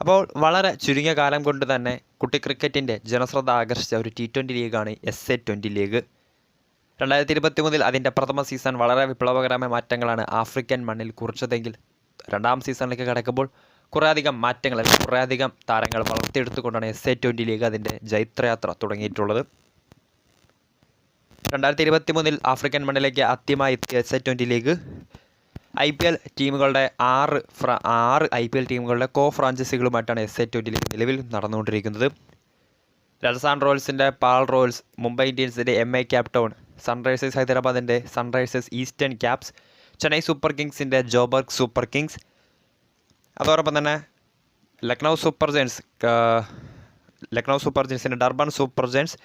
അപ്പോൾ വളരെ ചുരുങ്ങിയ കാലം കൊണ്ട് തന്നെ കുട്ടി ക്രിക്കറ്റിന്റെ ജനശ്രദ്ധ ആകർഷിച്ച ഒരു ടി ട്വന്റി ലീഗാണ് എസ് എ ട്വന്റി ലീഗ്. രണ്ടായിരത്തി ഇരുപത്തി മൂന്നിൽ അതിന്റെ പ്രഥമ സീസൺ വളരെ വിപ്ലവകരമായ മാറ്റങ്ങളാണ് ആഫ്രിക്കൻ മണ്ണിൽ കുറിച്ചതെങ്കിൽ രണ്ടാം സീസണിലേക്ക് കടക്കുമ്പോൾ കുറേയധികം മാറ്റങ്ങൾ കുറേയധികം താരങ്ങൾ വളർത്തിയെടുത്തുകൊണ്ടാണ് എസ് എ ട്വന്റി ലീഗ് അതിന്റെ ജൈത്രയാത്ര തുടങ്ങിയിട്ടുള്ളത്. രണ്ടായിരത്തി ഇരുപത്തി മൂന്നിൽ ആഫ്രിക്കൻ മണ്ണിലേക്ക് ആദ്യമായി എത്തിയ S A twenty league I P L ടീമുകളുടെ ആറ് ഫ്ര ആറ് ഐ പി എൽ ടീമുകളുടെ കോ ഫ്രാഞ്ചൈസികളുമായിട്ടാണ് എസ് എ ട്വന്റി ലീഗ് നിലവിൽ നടന്നുകൊണ്ടിരിക്കുന്നത്. രാജസ്ഥാൻ റോയൽസിന്റെ Paarl Royals Mumbai ഇന്ത്യൻസിന്റെ M I Cape Town Sunrisers ഹൈദരാബാദിന്റെ Sunrisers Eastern Capes Chennai Super കിങ്സിന്റെ Joburg super Kings. അതോടൊപ്പം തന്നെ Lucknow Super Giants Lucknow Super ജെൻസിന്റെ Durban Super Giants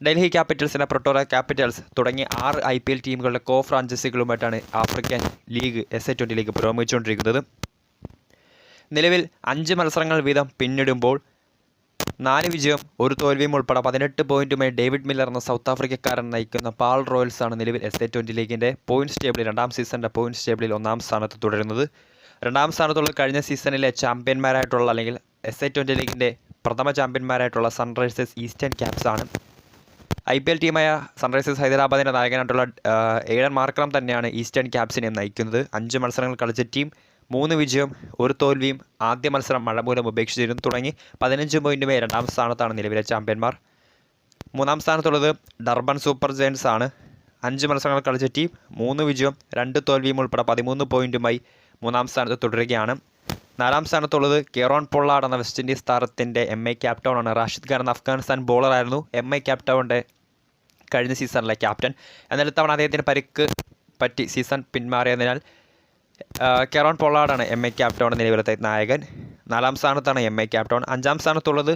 Delhi ക്യാപിറ്റൽസിന്റെ പ്രൊട്ടോറ ക്യാപിറ്റൽസ് തുടങ്ങി ആറ് ഐ പി എൽ ടീമുകളുടെ കോ ഫ്രാഞ്ചൈസികളുമായിട്ടാണ് African league S A twenty league പുരോഗമിച്ചുകൊണ്ടിരിക്കുന്നത്. നിലവിൽ അഞ്ച് മത്സരങ്ങൾ വീതം പിന്നിടുമ്പോൾ നാല് വിജയം ഒരു തോൽവിയും ഉൾപ്പെടെ പതിനെട്ട് പോയിന്റുമായി ഡേവിഡ് മില്ലർ എന്ന സൗത്ത് ആഫ്രിക്കക്കാരൻ നയിക്കുന്ന പാൾ റോയൽസ് ആണ് നിലവിൽ എസ് എ ട്വന്റി ലീഗിന്റെ പോയിന്റ്സ് ടേബിളിൽ രണ്ടാം സീസണിന്റെ പോയിന്റ്സ് ടേബിളിൽ ഒന്നാം സ്ഥാനത്ത് തുടരുന്നത്. രണ്ടാം സ്ഥാനത്തുള്ള കഴിഞ്ഞ സീസണിലെ ചാമ്പ്യന്മാരായിട്ടുള്ള അല്ലെങ്കിൽ എസ് എ ട്വന്റി ലീഗിന്റെ പ്രഥമ ചാമ്പ്യന്മാരായിട്ടുള്ള സൺറൈസേഴ്സ് ഈസ്റ്റേൺ ക്യാപ്സ് ആണ് ഐ പി എൽ ടീമായ സൺറൈസേഴ്സ് ഹൈദരാബാദിന്റെ നായകനായിട്ടുള്ള ഏഴൻ മാർക്കളം തന്നെയാണ് ഈസ്റ്റേൺ ക്യാപ്സിനെ നയിക്കുന്നത്. അഞ്ച് മത്സരങ്ങൾ കളിച്ച ടീം മൂന്ന് വിജയം ഒരു തോൽവിയും ആദ്യ മത്സരം മഴ മൂലം ഉപേക്ഷിച്ചിരുന്നു. തുടങ്ങി പതിനഞ്ച് പോയിന്റുമേ രണ്ടാം സ്ഥാനത്താണ് നിലവിലെ ചാമ്പ്യന്മാർ. മൂന്നാം സ്ഥാനത്തുള്ളത് ഡർബൻ സൂപ്പർ ജയൻസ് ആണ്. അഞ്ച് മത്സരങ്ങൾ കളിച്ച ടീം മൂന്ന് വിജയവും രണ്ട് തോൽവിയും ഉൾപ്പെടെ പതിമൂന്ന് പോയിന്റുമായി മൂന്നാം സ്ഥാനത്ത് തുടരുകയാണ്. നാലാം സ്ഥാനത്തുള്ളത് കെറോൺ പൊള്ളാട് എന്ന വെസ്റ്റ് ഇൻഡീസ് താരത്തിന്റെ എം എ ക്യാപ്റ്റൗൺ ആണ്. റാഷിദ് ഖാൻ എന്ന അഫ്ഗാനിസ്ഥാൻ ബോളറായിരുന്നു എം എ ക്യാപ്റ്റൗണിന്റെ കഴിഞ്ഞ സീസണിലെ ക്യാപ്റ്റൻ. എന്നാൽ ഇത്തവണ അദ്ദേഹത്തിന് പരിക്ക് പറ്റി സീസൺ പിന്മാറിയതിനാൽ കെറോൺ പൊള്ളാടാണ് എം എ ക്യാപ്റ്റോൺ നിലവിലത്തെ നായകൻ. നാലാം സ്ഥാനത്താണ് എം എ ക്യാപ്റ്റോൺ അഞ്ചാം സ്ഥാനത്തുള്ളത്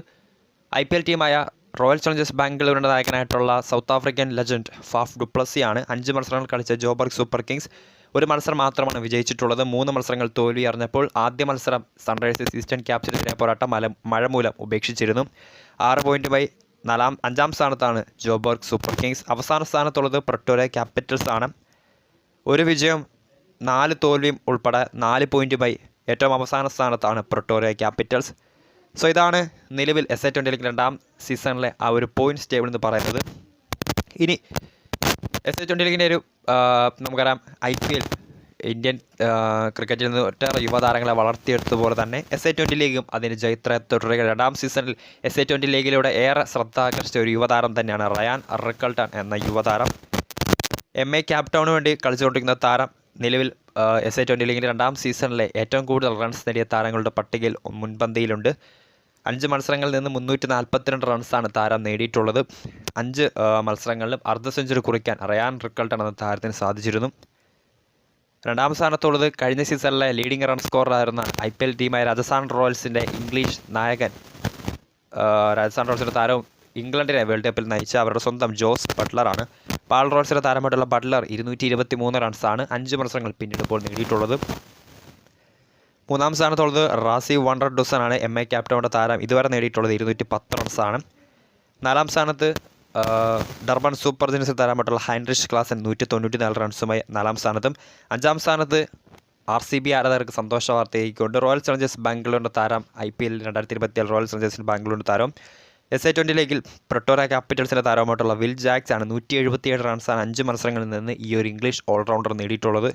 ഐ പി എൽ ടീമായ റോയൽ ചലഞ്ചേഴ്സ് ബാംഗ്ലൂരിന്റെ നായകനായിട്ടുള്ള South African legend Faf du Plessis ആണ് അഞ്ച് മത്സരങ്ങൾ കളിച്ച ജോബർഗ് സൂപ്പർ കിങ്സ് ഒരു മത്സരം മാത്രമാണ് വിജയിച്ചിട്ടുള്ളത്. മൂന്ന് മത്സരങ്ങൾ തോൽവി അറിഞ്ഞപ്പോൾ ആദ്യ മത്സരം സൺറൈസേഴ്സ് ഈസ്റ്റേൺ ക്യാപ്സിനെതിരെ പോരാട്ടം മല മഴ മൂലം ഉപേക്ഷിച്ചിരുന്നു. ആറ് പോയിന്റുമായി നാലാം അഞ്ചാം സ്ഥാനത്താണ് ജോബർഗ് സൂപ്പർ കിങ്സ്. അവസാന സ്ഥാനത്തുള്ളത് പ്രട്ടോര ക്യാപിറ്റൽസ് ആണ്. ഒരു വിജയം നാല് തോൽവിയും ഉൾപ്പെടെ നാല് പോയിന്റുമായി ഏറ്റവും അവസാന സ്ഥാനത്താണ് പ്രൊട്ടോറിയ ക്യാപിറ്റൽസ്. സോ ഇതാണ് നിലവിൽ എസ് എ ട്വന്റി ലീഗ് രണ്ടാം സീസണിലെ ആ ഒരു പോയിന്റ്സ് ടേബിൾ എന്ന് പറയുന്നത്. ഇനി എസ് എ ട്വന്റി ലീഗിന്റെ ഒരു നമുക്കറിയാം ഐ പി എൽ ഇന്ത്യൻ ക്രിക്കറ്റിൽ നിന്ന് ഒറ്റ യുവതാരങ്ങളെ വളർത്തിയെടുത്തതുപോലെ തന്നെ എസ് എ ട്വന്റി ലീഗും അതിന് ജൈത്ര തുടരുക രണ്ടാം സീസണിൽ എസ് എ ട്വന്റി ലീഗിലൂടെ ഏറെ ശ്രദ്ധ ആകർഷിച്ച ഒരു യുവതാരം തന്നെയാണ് റയാൻ റിക്കൾട്ടൺ എന്ന യുവതാരം. എം എ ക്യാപ്റ്റൗണിന് വേണ്ടി കളിച്ചുകൊണ്ടിരിക്കുന്ന താരം നിലവിൽ എസ് എ ട്വന്റി ലീഗിന്റെ രണ്ടാം സീസണിലെ ഏറ്റവും കൂടുതൽ റൺസ് നേടിയ താരങ്ങളുടെ പട്ടികയിൽ മുൻപന്തിയിലുണ്ട്. അഞ്ച് മത്സരങ്ങളിൽ നിന്ന് മുന്നൂറ്റി നാൽപ്പത്തിരണ്ട് റൺസാണ് താരം നേടിയിട്ടുള്ളത്. അഞ്ച് മത്സരങ്ങളിലും അർദ്ധ സെഞ്ചുറി കുറിക്കാൻ റയാൻ റിക്കൾട്ടൺ എന്ന താരത്തിന് സാധിച്ചിരുന്നു. രണ്ടാം സ്ഥാനത്തുള്ളത് കഴിഞ്ഞ സീസണിലെ ലീഡിംഗ് റൺ സ്കോറായിരുന്ന ഐ പി എൽ ടീമായ രാജസ്ഥാൻ റോയൽസിന്റെ ഇംഗ്ലീഷ് നായകൻ രാജസ്ഥാൻ റോയൽസിന്റെ താരവും ഇംഗ്ലണ്ടിനെ വേൾഡ് കപ്പിൽ നയിച്ച അവരുടെ സ്വന്തം ജോസ് ബട്ട്ലറാണ് പാൾ റോയൽസിന്റെ താരമായിട്ടുള്ള ബട്ട്ലർ ഇരുന്നൂറ്റി ഇരുപത്തി മൂന്ന് റൺസാണ് അഞ്ച് മത്സരങ്ങൾ പിന്നീട് ഇപ്പോൾ നേടിയിട്ടുള്ളത്. മൂന്നാം സ്ഥാനത്തുള്ളത് റാസി വണ്ടർ ഡുസനാണ് എം എ ക്യാപ്റ്റൗണിന്റെ താരം ഇതുവരെ നേടിയിട്ടുള്ളത് ഇരുന്നൂറ്റി പത്ത് റൺസാണ് നാലാം സ്ഥാനത്ത് ഡർബൺ സൂപ്പർ ജെൻസ് താരമായിട്ടുള്ള ഹൈൻറിഷ് ക്ലാസൻ നൂറ്റി തൊണ്ണൂറ്റി നാല് റൺസുമായി നാലാം സ്ഥാനത്തും. അഞ്ചാം സ്ഥാനത്ത് ആർ സി ബി ആരാധകർക്ക് സന്തോഷ വാർത്തയായിക്കൊണ്ട് റോയൽ ചലഞ്ചേഴ്സ് ബാംഗ്ലൂരിന്റെ താരം ഐ പി എൽ രണ്ടായിരത്തി ഇരുപത്തിയേഴ് റോയൽ ചലഞ്ചേഴ്സിന്റെ ബാംഗ്ലൂരിന്റെ താരം. എസ് എ ട്വന്റി ലീഗിൽ പ്രൊട്ടോറ ക്യാപിറ്റൽസിന്റെ താരമായിട്ടുള്ള വിൽ ജാക്സ് ആണ് നൂറ്റി എഴുപത്തിയേഴ് റൺസാണ് അഞ്ച് മത്സരങ്ങളിൽ നിന്ന് ഈ ഒരു ഇംഗ്ലീഷ് ഓൾറൗണ്ടർ നേടിയിട്ടുള്ളത്.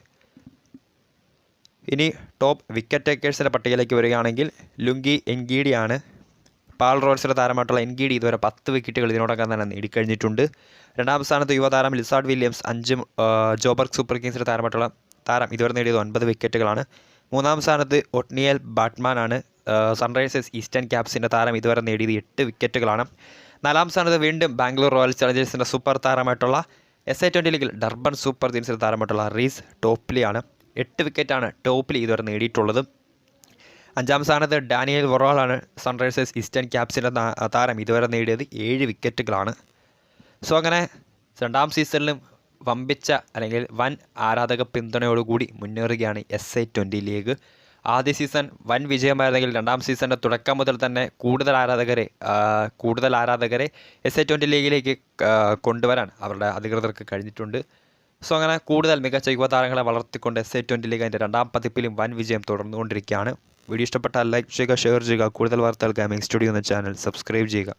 ഇനി ടോപ്പ് വിക്കറ്റ് ടേക്കേഴ്സിന്റെ പട്ടികയിലേക്ക് വരികയാണെങ്കിൽ ലുങ്കി എൻഗീഡിയാണ് പാൾ റോൾസിലെ താരമായിട്ടുള്ള എൻഗീഡി ഇതുവരെ പത്ത് വിക്കറ്റുകൾ ഇതിനോടകം തന്നെ നേടിക്കഴിഞ്ഞിട്ടുണ്ട്. രണ്ടാം സ്ഥാനത്ത് യുവതാരം ലിസാർഡ് വില്യംസ് അഞ്ചും ജോബർഗ് സൂപ്പർ കിങ്സിന്റെ താരമായിട്ടുള്ള താരം ഇതുവരെ നേടിയത് ഒൻപത് വിക്കറ്റുകളാണ്. മൂന്നാം സ്ഥാനത്ത് ഒട്നിയൽ ബാറ്റ്മാനാണ്. സൺറൈസേഴ്സ് ഈസ്റ്റേൺ ക്യാപ്സിന്റെ താരം ഇതുവരെ നേടിയത് എട്ട് വിക്കറ്റുകളാണ്. നാലാം സ്ഥാനത്ത് വീണ്ടും ബാംഗ്ലൂർ റോയൽ ചലഞ്ചേഴ്സിന്റെ സൂപ്പർ താരമായിട്ടുള്ള എസ് ഐ ട്വന്റി ലീഗിൽ ഡർബൺ സൂപ്പർ കിങ്സിന്റെ താരമായിട്ടുള്ള റീസ് ടോപ്ലിയാണ്. എട്ട് വിക്കറ്റാണ് ടോപ്ലി ഇതുവരെ നേടിയിട്ടുള്ളത്. അഞ്ചാം സ്ഥാനത്ത് ഡാനിയൽ വൊറോളാണ് സൺറൈസേഴ്സ് ഈസ്റ്റേൺ ക്യാപ്സിന്റെ താരം ഇതുവരെ നേടിയത് ഏഴ് വിക്കറ്റുകളാണ്. സോ അങ്ങനെ രണ്ടാം സീസണിലും വമ്പിച്ച അല്ലെങ്കിൽ വൻ ആരാധക പിന്തുണയോടുകൂടി മുന്നേറുകയാണ് എസ് ഐ ട്വന്റി ലീഗ്. ആദ്യ സീസൺ വൻ വിജയമായിരുന്നെങ്കിൽ രണ്ടാം സീസണിന്റെ തുടക്കം മുതൽ തന്നെ കൂടുതൽ ആരാധകരെ കൂടുതൽ ആരാധകരെ എസ് ഐ ട്വന്റി ലീഗിലേക്ക് കൊണ്ടുവരാൻ അവരുടെ അധികൃതർക്ക് കഴിഞ്ഞിട്ടുണ്ട്. സോ അങ്ങനെ കൂടുതൽ മികച്ച യുവതാരങ്ങളെ വളർത്തിക്കൊണ്ട് എസ് ഐ ട്വന്റി ലീഗ് അതിന്റെ രണ്ടാം പതിപ്പിലും വൻ വിജയം തുടർന്നുകൊണ്ടിരിക്കുകയാണ്. വീഡിയോ ഇഷ്ടപ്പെട്ടാൽ ലൈക്ക് ചെയ്യുക ഷെയർ ചെയ്യുക. കൂടുതൽ വാർത്തകൾ ഗെയിമിംഗ് സ്റ്റുഡിയോ എന്ന ചാനൽ സബ്സ്ക്രൈബ് ചെയ്യുക.